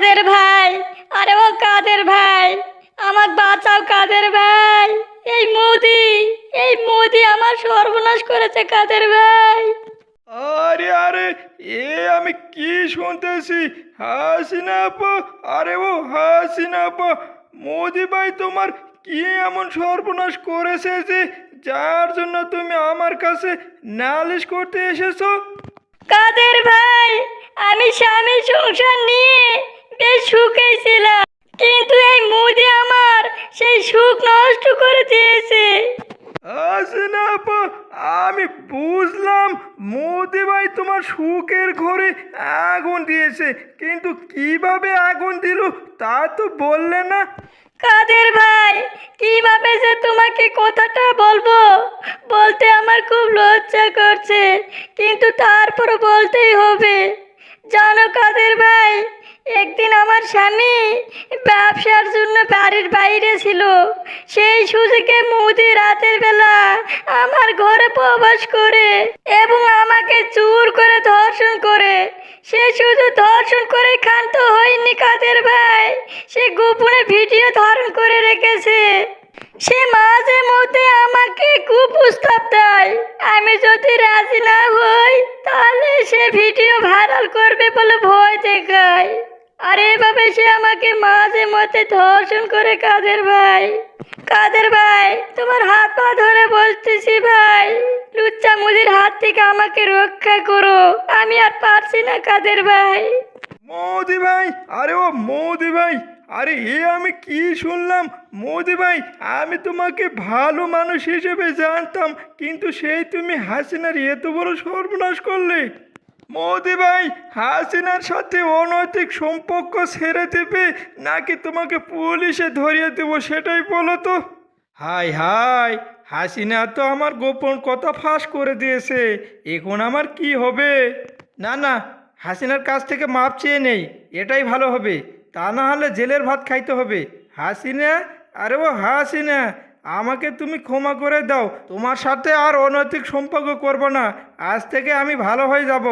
কাদের ভাই? আরে ও কাদের ভাই? আমার বাঁচাও কাদের ভাই? এই মোদি এই মোদি আমার সর্বনাশ করেছে কাদের ভাই? আরে আরে এ আমি কি শুনতেছি? হাসিনা আপা আরে ও হাসিনা আপা মোদি ভাই তোমার কি এমন সর্বনাশ করেছে যে যার জন্য তুমি আমার কাছে নালিশ করতে এসেছ? কাদের ভাই? আমি স্বামী সংসার নিয়ে বেশ সুখেই ছিলাম কিন্তু এই মোদি আমার সেই সুখ নষ্ট করে দিয়েছে। আপা আমি বুঝলাম মোদি ভাই তোমার সুখের ঘরে আগুন দিয়েছে কিন্তু কীভাবে আগুন দিল তা তো বললে না। কাদের ভাই কীভাবে যে তোমাকে কথাটা বলব? বলতে আমার খুব লজ্জা করছে কিন্তু তারপর বলতেই হবে। জানো কাদের ভাই স্বামী ব্যবসার জন্য বাড়ির বাইরে ছিল। সেই সুযোগে মুদি রাতের বেলা আমার ঘরে প্রবেশ করে এবং আমাকে চুর করে ধর্ষণ করে। সে শুধু ধর্ষণ করে ক্ষান্ত হয়নি কাদের ভাই, সে গোপনে ভিডিও ধারণ করে রেখেছে। সে মাঝে মধ্যে আমাকে কুপ্রস্তাব দেয়, আমি যদি রাজি না হই, তাহলে সে ভিডিও ভাইরাল করবে বলে ভয় দেখায়। আর এভাবে সে আমাকে মাঝে মধ্যে ধর্ষণ করে কাদের ভাই? কাদের ভাই? তোমার হাত পা ধরে বলতেছি ভাই, লুচ্চা মুদির হাত থেকে আমাকে রক্ষা করো। আমি আর পারছি না কাদের ভাই। মোদি ভাই, আরে ও মোদি ভাই, আরে এ আমি কি শুনলাম? মোদি ভাই, আমি তোমাকে ভালো মানুষ হিসেবে জানতাম, কিন্তু সেই তুমি হাসিনার এত বড় সর্বনাশ করলে। মোদি ভাই, হাসিনার সাথে অনৈতিক সম্পর্ক ছেড়ে দেবে নাকি তোমাকে পুলিশে ধরিয়ে দেবো সেটাই বলো তো? হাই হাই, হাসিনা তো আমার গোপন কথা ফাঁস করে দিয়েছে, এখন আমার কি হবে? না না, হাসিনার কাছ থেকে মাপ চেয়ে নেই, এটাই ভালো হবে, তা না হলে জেলের ভাত খাইতে হবে, হাসিনা, আরে ও হাসিনা আমাকে তুমি ক্ষমা করে দাও। তোমার সাথে আর অনৈতিক সম্পর্ক করব না। আজ থেকে আমি ভালো হয়ে যাব।